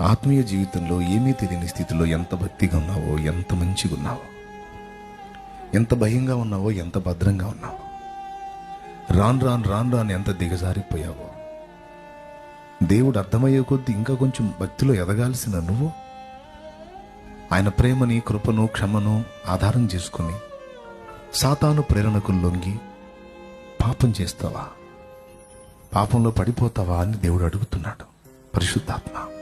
ఆత్మీయ జీవితంలో ఏమీ తెలియని స్థితిలో ఎంత భక్తిగా ఉన్నావో ఎంత మంచిగా ఉన్నావో ఎంత భయంగా ఉన్నావో ఎంత భద్రంగా ఉన్నావో రాను రాను రాను రాను ఎంత దిగజారిపోయావో దేవుడు అర్థమయ్యే కొద్దీ ఇంకా కొంచెం భక్తిలో ఎదగాల్సిన నువ్వు? ఆయన ప్రేమని కృపను క్షమను ఆధారం చేసుకుని సాతాను ప్రేరణకు లొంగి పాపం చేస్తావా? పాపంలో పడిపోతావా అని దేవుడు అడుగుతున్నాడు. పరిశుద్ధాత్మ.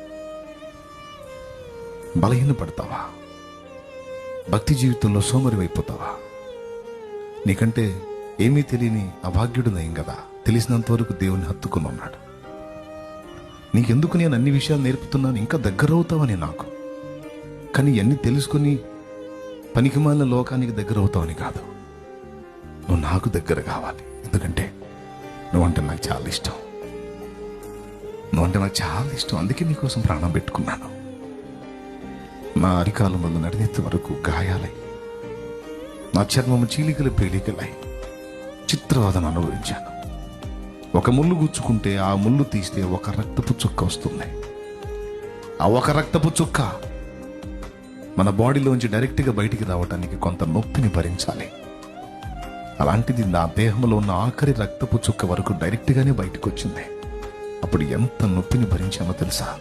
బలహీనపడతావా? భక్తి జీవితంలో సోమరివైపోతావా? నీకంటే ఏమీ తెలియని అభాగ్యుడు నయం కదా. తెలిసినంత వరకు దేవుని హత్తుకుని ఉన్నాడు నీకెందుకు నేను అన్ని విషయాలు నేర్పుతున్నాను? ఇంకా దగ్గర అవుతావని నాకు. కానీ ఇవన్నీ తెలుసుకుని పనికిమాలిన లోకానికి దగ్గర అవుతావని కాదు. నువ్వు నాకు దగ్గర కావాలి. ఎందుకంటే నువ్వంటే నాకు చాలా ఇష్టం. నువ్వంటే నాకు చాలా ఇష్టం. అందుకే నీకోసం ప్రాణం పెట్టుకున్నాను. నా అరికాలం వల్ల నడినెత్తి వరకు గాయాలై. నా చర్మము చీలికలు పేలికలై. చిత్రవాదన అనుభవించాను. ఒక ముళ్ళు గుచ్చుకుంటే ఆ ముళ్ళు తీస్తే ఒక రక్తపు చుక్క వస్తుంది. ఆ ఒక రక్తపు చుక్క మన బాడీలోంచి డైరెక్ట్గా బయటికి రావడానికి కొంత నొప్పిని భరించాలి. అలాంటిది నా దేహంలో ఉన్న ఆఖరి రక్తపు చుక్క వరకు డైరెక్ట్గానే బయటకు వచ్చింది అప్పుడు ఎంత నొప్పిని భరించామో తెలుసా?